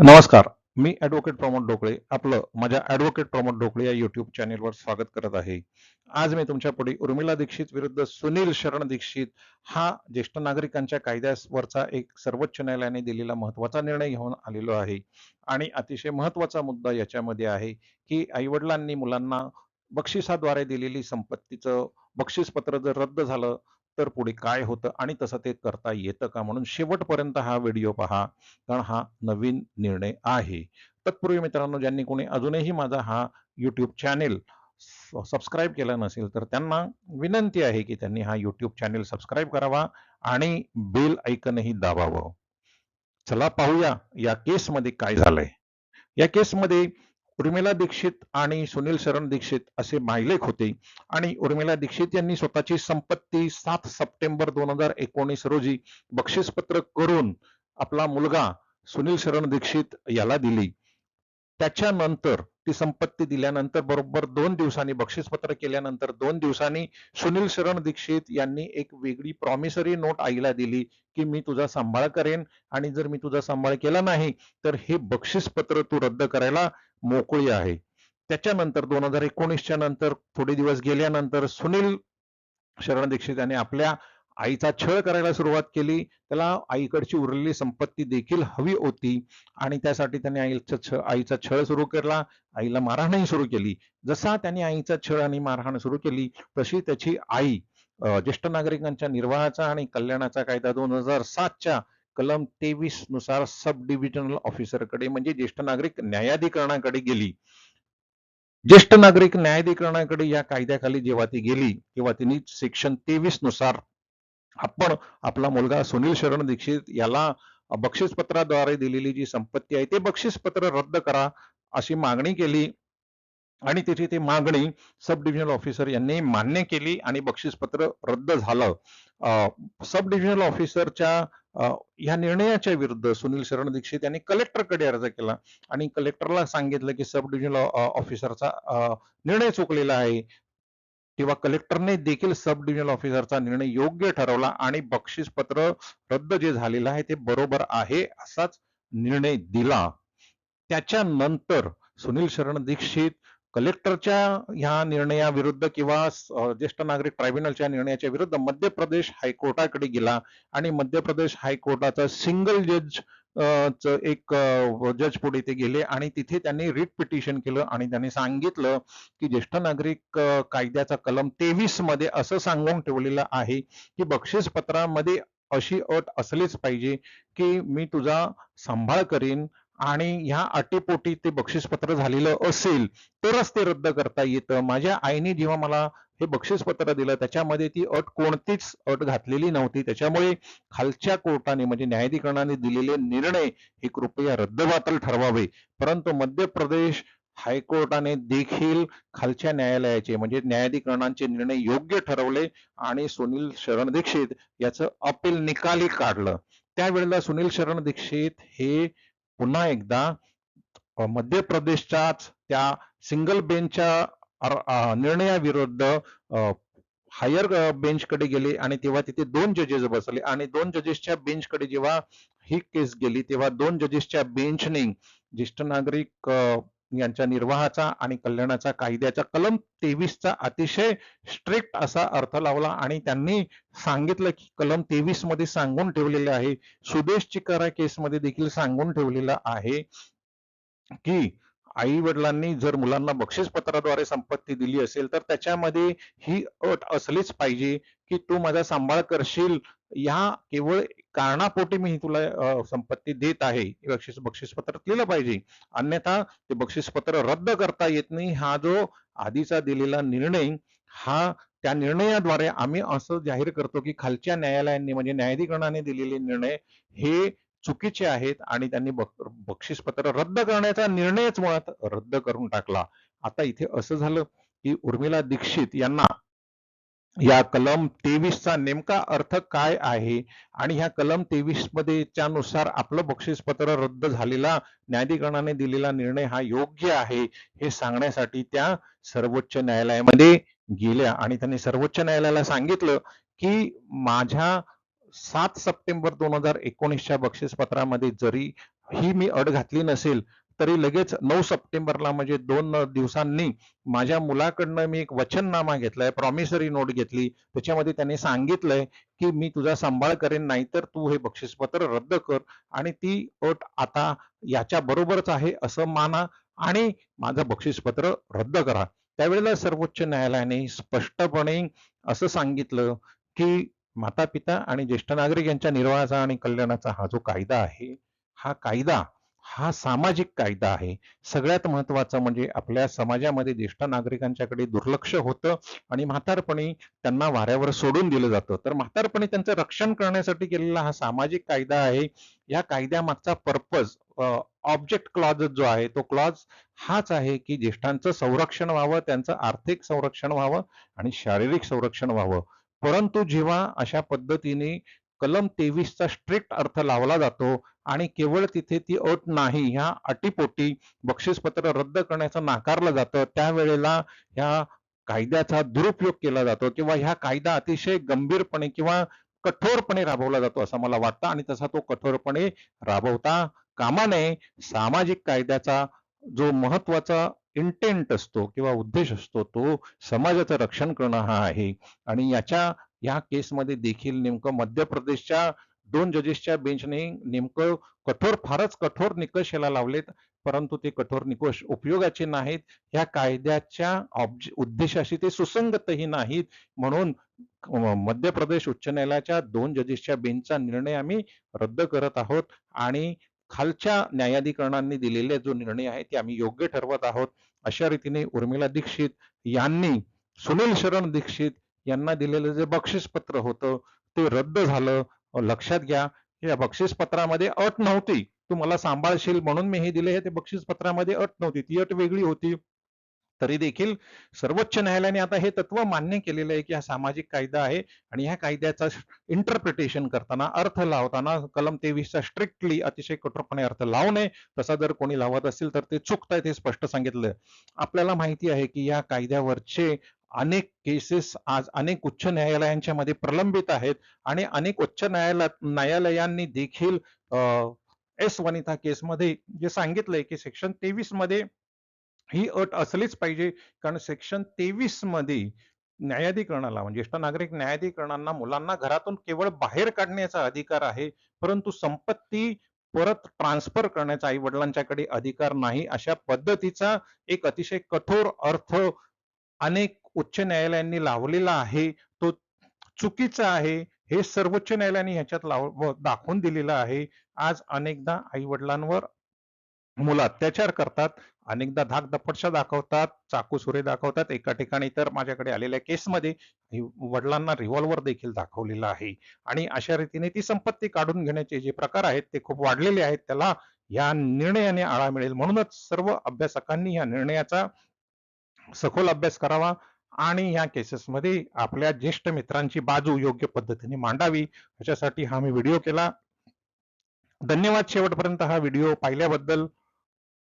नमस्कार मी ॲडव्होकेट प्रमोद ढोकळे आपलं माझ्या ॲडव्होकेट प्रमोद ढोकळे या युट्यूब चॅनेलवर स्वागत करत आहे. आज मी तुमच्यापुढे उर्मिला दीक्षित विरुद्ध सुनील शरण दीक्षित हा ज्येष्ठ नागरिकांच्या कायद्यावरचा एक सर्वोच्च न्यायालयाने दिलेला महत्त्वाचा निर्णय घेऊन आलेलो आहे. आणि अतिशय महत्त्वाचा मुद्दा याच्यामध्ये आहे की आईवडिलांनी मुलांना बक्षिसाद्वारे दिलेली संपत्तीचं बक्षीसपत्र जर रद्द झालं तर पुढे काय होतं आणि तसं ते करता येतं का म्हणून शेवटपर्यंत हा व्हिडिओ पहा कारण हा नवीन निर्णय आहे. तत्पूर्वी मित्रांनो ज्यांनी कोणी अजूनही माझा हा यूट्यूब चॅनेल सबस्क्राईब केला नसेल तर त्यांना विनंती आहे की त्यांनी हा यूट्यूब चॅनेल सबस्क्राईब करावा आणि बेल ऐकनही दाबावं. चला पाहूया या केसमध्ये काय झालंय. या केसमध्ये उर्मिला दीक्षित आणि सुनील शरण दीक्षित असे मायलेक होते. आणि उर्मिला दीक्षित यांनी स्वतःची संपत्ती सात सप्टेंबर दोन हजार एकोणीस रोजी बक्षीसपत्र करून आपला मुलगा सुनील शरण दीक्षित याला दिली. त्याच्यानंतर ती संपत्ती दिल्यानंतर बरोबर दोन दिवसांनी बक्षीसपत्र केल्यानंतर दोन दिवसांनी सुनील शरण दीक्षित यांनी एक वेगळी प्रॉमिसरी नोट आईला दिली की मी तुझा सांभाळ करेन आणि जर मी तुझा सांभाळ केला नाही तर हे बक्षीसपत्र तू रद्द करायला मोकळी आहे. त्याच्यानंतर दोन हजार एकोणीसच्या नंतर थोडे दिवस गेल्यानंतर सुनील शरण दीक्षित यांनी आपल्या आईचा छळ करायला सुरुवात केली. त्याला आईकडची उरलेली संपत्ती देखील हवी होती आणि त्यासाठी त्याने आईचा छ आईचा छळ सुरू केला. आईला मारहाणही सुरू केली. जसा त्याने आईचा छळ आणि मारहाण सुरू केली तशी त्याची आई ज्येष्ठ नागरिकांच्या निर्वाहाचा आणि कल्याणाचा कायदा दोन हजार सातच्या कलम तेवीसनुसार सब डिव्हिजनल ऑफिसरकडे म्हणजे ज्येष्ठ नागरिक न्यायाधिकरणाकडे गेली. ज्येष्ठ नागरिक न्यायाधिकरणाकडे या कायद्याखाली जेव्हा ती गेली तेव्हा तिने सेक्शन तेवीसनुसार आपण आपला मुलगा सुनील शरण दीक्षित याला बक्षीसपत्राद्वारे दिलेली जी संपत्ती आहे ते बक्षीसपत्र रद्द करा अशी मागणी केली. आणि तिथे ती मागणी सब डिव्हिजनल ऑफिसर यांनी मान्य केली आणि बक्षीसपत्र रद्द झालं. सब डिव्हिजनल ऑफिसरच्या या निर्णयाच्या विरुद्ध सुनील शरण दीक्षित यांनी कलेक्टरकडे अर्ज केला. आणि कलेक्टरला सांगितलं की सब डिव्हिजनल ऑफिसरचा निर्णय चुकलेला आहे. किंवा कलेक्टरने देखील सब डिव्हिजनल ऑफिसरचा निर्णय योग्य ठरवला आणि बक्षीसपत्र रद्द जे झालेलं आहे ते बरोबर आहे असाच निर्णय दिला. त्याच्यानंतर सुनील शरण दीक्षित कलेक्टरच्या ह्या निर्णयाविरुद्ध किंवा ज्येष्ठ नागरिक ट्रायब्युनलच्या निर्णयाच्या विरुद्ध मध्य प्रदेश हायकोर्टाकडे गेला आणि मध्य प्रदेश हायकोर्टाचा सिंगल जज एक जज पुढे ते गेले आणि तिथे त्यांनी रिट पिटिशन केलं आणि त्यांनी सांगितलं की ज्येष्ठ नागरिक कायद्याचा कलम तेवीसमध्ये असं सांगून ठेवलेलं आहे की बक्षीस पत्रामध्ये अशी अट असलीच पाहिजे की मी तुझा सांभाळ करीन आणि ह्या अटीपोटी ते बक्षीसपत्र झालेलं असेल तरच ते रद्द करता येतं. माझ्या आईने जेव्हा मला हे बक्षीसपत्र दिलं त्याच्यामध्ये ती अट कोणतीच अट घातलेली नव्हती. त्याच्यामुळे खालच्या कोर्टाने म्हणजे न्यायाधिकरणाने दिलेले निर्णय हे कृपया रद्दबातल ठरवावे. परंतु मध्य प्रदेश हायकोर्टाने देखील खालच्या न्यायालयाचे म्हणजे न्यायाधिकरणांचे निर्णय योग्य ठरवले आणि सुनील शरण दीक्षित याचं अपील निकाली काढलं. त्यावेळेला सुनील शरण दीक्षित हे पुन्हा एकदा मध्य प्रदेशच्याच त्या सिंगल बेंचच्या निर्णयाविरुद्ध हायर बेंचकडे गेले आणि तेव्हा तिथे दोन जजेस बसले आणि दोन जजेसच्या बेंचकडे जेव्हा ही केस गेली तेव्हा दोन जजेसच्या बेंचने ज्येष्ठ नागरिक यांच्या निर्वाहाचा आणि कल्याणाचा कायद्याचा कलम तेवीसचा अतिशय स्ट्रिक्ट असा अर्थ लावला आणि त्यांनी सांगितलं की कलम तेवीसमध्ये सांगून ठेवलेले आहे. सुदेश चिकारा केसमध्ये देखील सांगून ठेवलेलं आहे की आई वडिलांनी जर मुलांना बक्षीसपत्राद्वारे संपत्ती दिली असेल तर त्याच्यामध्ये ही अट असलीच पाहिजे की तू माझा सांभाळ करशील. या केवळ कारणापोटी मी तुला संपत्ती देत आहे. बक्षीस बक्षीसपत्र लिहिलं पाहिजे. अन्यथा ते बक्षीस पत्र रद्द करता येत नाही. हा जो आधीचा दिलेला निर्णय हा त्या निर्णयाद्वारे आम्ही असं जाहीर करतो की खालच्या न्यायालयांनी म्हणजे न्यायाधिकरणाने दिलेले निर्णय हे चुकीचे आहेत आणि त्यांनी बक्षीसपत्र रद्द करण्याचा निर्णयच मुळात रद्द करून टाकला. आता इथे असं झालं की उर्मिला दीक्षित यांना या कलम तेवीसचा नेमका अर्थ काय आहे? आणि ह्या कलम तेवीसमध्ये नुसार आपलं बक्षीसपत्र रद्द झालेला न्यायाधिकरणाने दिलेला निर्णय हा योग्य आहे हे सांगण्यासाठी त्या सर्वोच्च न्यायालयामध्ये गेल्या. आणि त्यांनी सर्वोच्च न्यायालयाला सांगितलं की माझ्या सात सप्टेंबर दोन हजार एकोणीसच्या बक्षीसपत्रामध्ये जरी ही मी अट घातली नसेल तरी लगेच नऊ सप्टेंबरला म्हणजे दोन दिवसांनी माझ्या मुलाकडनं मी एक वचननामा घेतलाय प्रॉमिसरी नोट घेतली. त्याच्यामध्ये त्यांनी सांगितलंय की मी तुझा सांभाळ करेन नाहीतर तू हे बक्षीसपत्र रद्द कर. आणि ती अट आता याच्या बरोबरच आहे असं माना आणि माझं बक्षीसपत्र रद्द करा. त्यावेळेला सर्वोच्च न्यायालयाने स्पष्टपणे असं सांगितलं की माता पिता आणि ज्येष्ठ नागरिक यांच्या निर्वाहाचा आणि कल्याणाचा हा जो कायदा आहे हा कायदा हा सामाजिक कायदा आहे सगळ्यात महत्वाचं म्हणजे आपल्या समाजामध्ये ज्येष्ठ नागरिकांच्याकडे दुर्लक्ष होतं आणि म्हातारपणी त्यांना वाऱ्यावर सोडून दिलं जातं. तर म्हातारपणी त्यांचं रक्षण करण्यासाठी केलेला हा सामाजिक कायदा आहे. या कायद्यामागचा पर्पज ऑब्जेक्ट क्लॉज जो आहे तो क्लॉज हाच आहे की ज्येष्ठांचं संरक्षण व्हावं त्यांचं आर्थिक संरक्षण व्हावं आणि शारीरिक संरक्षण व्हावं. परंतु जेव्हा अशा पद्धतीने कलम तेवीसचा स्ट्रिक्ट अर्थ लावला जातो आणि केवळ तिथे ती अट नाही ह्या अटीपोटी बक्षीसपत्र रद्द करण्याचं नाकारलं जातं त्यावेळेला ह्या कायद्याचा दुरुपयोग केला जातो किंवा ह्या कायदा अतिशय गंभीरपणे किंवा कठोरपणे राबवला जातो असं मला वाटतं आणि तसा तो कठोरपणे राबवता कामा नये. सामाजिक कायद्याचा जो महत्त्वाचा इंटेंट असतो किंवा उद्देश असतो तो समाजाचं रक्षण करणं हा आहे. आणि याच्या या केसमध्ये देखील नेमकं मध्य प्रदेशच्या दोन जजेसच्या बेंचने नेमकं कठोर फारच कठोर निकष याला लावलेत. परंतु ते कठोर निकष उपयोगाचे नाहीत. या कायद्याच्या ऑब्जे उद्देशाशी ते सुसंगतही नाहीत. म्हणून मध्य प्रदेश उच्च न्यायालयाच्या दोन जजेसच्या बेंचचा निर्णय आम्ही रद्द करत आहोत. आणि खालच्या न्यायाधिकरणांनी दिलेले जो निर्णय आहे ते आम्ही योग्य ठरवत आहोत. अशा रीतीने उर्मिला दीक्षित यांनी सुनील शरण दीक्षित यांना दिलेलं जे बक्षीसपत्र होतं ते रद्द झालं. लक्षात घ्या या बक्षीसपत्रामध्ये अट नव्हती. तू मला सांभाळशील म्हणून मी हे दिले हे ते बक्षीसपत्रामध्ये अट नव्हती. ती अट वेगळी होती. तरी देखील सर्वोच्च न्यायालयाने आता हे तत्व मान्य केलेलं आहे की हा सामाजिक कायदा आहे आणि ह्या कायद्याचा इंटरप्रिटेशन करताना अर्थ लावताना कलम तेवीसचा स्ट्रिक्टली अतिशय कठोरपणे अर्थ लावू नये तसा जर कोणी लावत असेल तर ते चुकतायत हे स्पष्ट सांगितलं आपल्याला माहिती आहे की या कायद्यावरचे अनेक केसेस आज अनेक उच्च न्यायालयांच्या मध्ये प्रलंबित आहेत आणि अनेक उच्च न्यायालय न्यायालयांनी देखील एस वनिता केसमध्ये जे सांगितलंय की सेक्शन तेवीसमध्ये ही अट असलीच पाहिजे. कारण सेक्शन तेवीसमध्ये न्यायाधिकरणाला म्हणजे ज्येष्ठ नागरिक न्यायाधिकरणांना मुलांना घरातून केवळ बाहेर काढण्याचा अधिकार आहे परंतु संपत्ती परत ट्रान्सफर करण्याचा आई वडिलांच्याकडे अधिकार नाही अशा पद्धतीचा एक अतिशय कठोर अर्थ अनेक उच्च न्यायालयांनी लावलेला आहे. तो चुकीचा आहे. हे सर्वोच्च न्यायालयाने ह्याच्यात लाव दाखवून दिलेलं आहे. आज अनेकदा आई वडिलांवर मुलं अत्याचार करतात अनेकदा धाक दपटशा दाखवतात चाकू सुरे दाखवतात. एका ठिकाणी तर माझ्याकडे आलेल्या केसमध्ये वडिलांना रिव्हॉल्वर देखील दाखवलेला आहे. आणि अशा रीतीने ती संपत्ती काढून घेण्याचे जे प्रकार आहेत ते खूप वाढलेले आहेत. त्याला या निर्णयाने आळा मिळेल. म्हणूनच सर्व अभ्यासकांनी या निर्णयाचा सखोल अभ्यास करावा आणि या केसेसमध्ये आपल्या ज्येष्ठ मित्रांची बाजू योग्य पद्धतीने मांडावी. याच्यासाठी हा मी व्हिडिओ केला. धन्यवाद शेवटपर्यंत हा व्हिडिओ पाहिल्याबद्दल.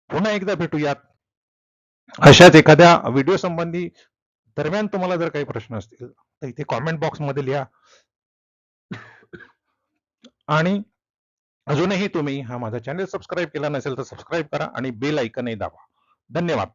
पुन्हा एकदा भेटूयात. अशाच एखाद्या व्हिडिओ संबंधी दरम्यान तुम्हाला जर काही प्रश्न असतील तर इथे कॉमेंट बॉक्समध्ये लिहा. आणि अजूनही तुम्ही हा माझा चॅनल सबस्क्राईब केला नसेल तर सबस्क्राईब करा आणि बेल ऐकनही दाबा. धन्यवाद.